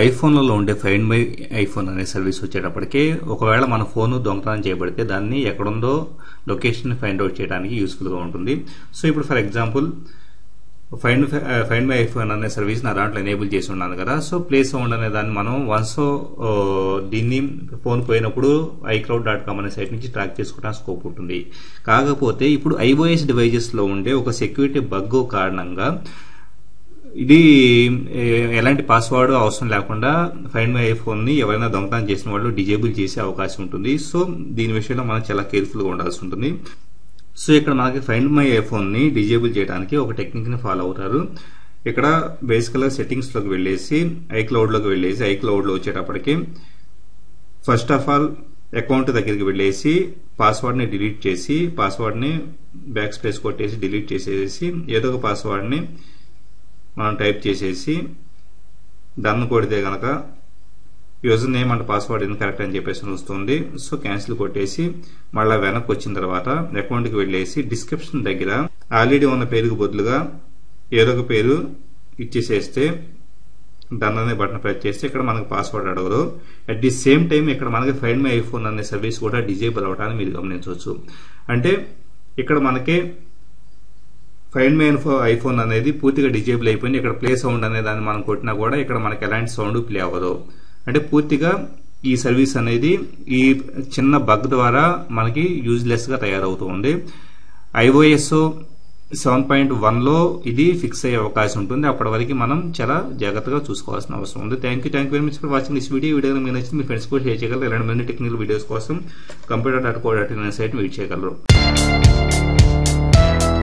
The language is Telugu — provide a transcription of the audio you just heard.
ఐఫోన్లలో ఉండే ఫైండ్ మై ఐఫోన్ అనే సర్వీస్ వచ్చేటప్పటికి ఒకవేళ మన ఫోన్ దొంగతనం చేయబడితే దాన్ని ఎక్కడుందో లొకేషన్ ఫైండ్ అవుట్ చేయడానికి యూస్ఫుల్గా ఉంటుంది. సో ఇప్పుడు for example find find my iPhone అనే సర్వీస్ నా దాంట్లో ఎనేబుల్ చేసి ఉన్నాను కదా సో ప్లే సౌండ్ అనే దాన్ని మనం వన్స్ దీన్ని ఫోన్ పోయినప్పుడు ఐక్లౌడ్ డాట్ కామ్ అనే సైట్ నుంచి ట్రాక్ చేసుకోవడానికి స్కోప్ ఉంటుంది. కాకపోతే ఇప్పుడు ఐఓఎస్ డివైజెస్లో ఉండే ఒక సెక్యూరిటీ బగ్ కారణంగా ఇది ఎలాంటి పాస్వర్డ్ అవసరం లేకుండా ఫైండ్ మై ఐఫోన్ని ఎవరైనా దొంగతనం చేసిన వాళ్ళు డిజేబుల్ చేసే అవకాశం ఉంటుంది. సో దీని విషయంలో మనం చాలా కేర్ఫుల్గా ఉండాల్సి ఉంటుంది. సో ఇక్కడ మనకి ఫైండ్ మై ఐఫోన్ని డిజేబుల్ చేయడానికి ఒక టెక్నిక్ని ఫాలో అవుతారు. ఇక్కడ బేసికల్గా సెట్టింగ్స్లోకి వెళ్ళేసి ఐక్లౌడ్లోకి వెళ్ళేసి ఐక్లౌడ్లో వచ్చేటప్పటికి ఫస్ట్ ఆఫ్ ఆల్ అకౌంట్ దగ్గరికి వెళ్ళేసి పాస్వర్డ్ని డిలీట్ చేసి పాస్వర్డ్ని బ్యాక్ స్పేస్ కొట్టేసి డిలీట్ చేసేసి ఏదో ఒక పాస్వర్డ్ని మనం టైప్ చేసేసి డన్ కొడితే కనుక user name and password incorrect అని చెప్పేసి వస్తుంది. సో క్యాన్సిల్ కొట్టేసి మళ్ళీ వెనక్కి వచ్చిన తర్వాత అకౌంట్కి వెళ్ళేసి డిస్క్రిప్షన్ దగ్గర ఆల్రెడీ ఉన్న పేరుకు బదులుగా ఏదో ఒక పేరు ఇచ్చేసేస్తే డన్ అనే బటన్ ప్రెస్ చేస్తే ఇక్కడ మనకు పాస్వర్డ్ అడగరు. అట్ ది సేమ్ టైం ఇక్కడ మనకి ఫైండ్ మై ఐఫోన్ అనే సర్వీస్ కూడా డిజేబుల్ అవ్వడానికి మీరు గమనించవచ్చు. అంటే ఇక్కడ మనకి ఫైండ్ మై ఐఫోన్ అనేది పూర్తిగా డిజేబుల్ అయిపోయింది. ఇక్కడ ప్లే సౌండ్ అనే దాన్ని మనం కొట్టినా కూడా ఇక్కడ మనకి ఎలాంటి సౌండ్ ప్లే అవ్వదు. అంటే పూర్తిగా ఈ సర్వీస్ అనేది ఈ చిన్న బగ్ ద్వారా మనకి యూజ్లెస్గా తయారవుతుంది. ఐఓఎస్ సెవెన్ పాయింట్ వన్లో ఇది ఫిక్స్ అయ్యే అవకాశం ఉంటుంది. అప్పటి వరకు మనం చాలా జాగ్రత్తగా చూసుకోవాల్సిన అవసరం ఉంది. Thank you thank you very much for watching this video video మీకు నచ్చింది మీ ఫ్రెండ్స్ కూడా షేర్ చేయగలరు. ఇలాంటి మంది టెక్నికల్ వీడియోస్ కోసం computer dot co dot in site weed చేయగలరు.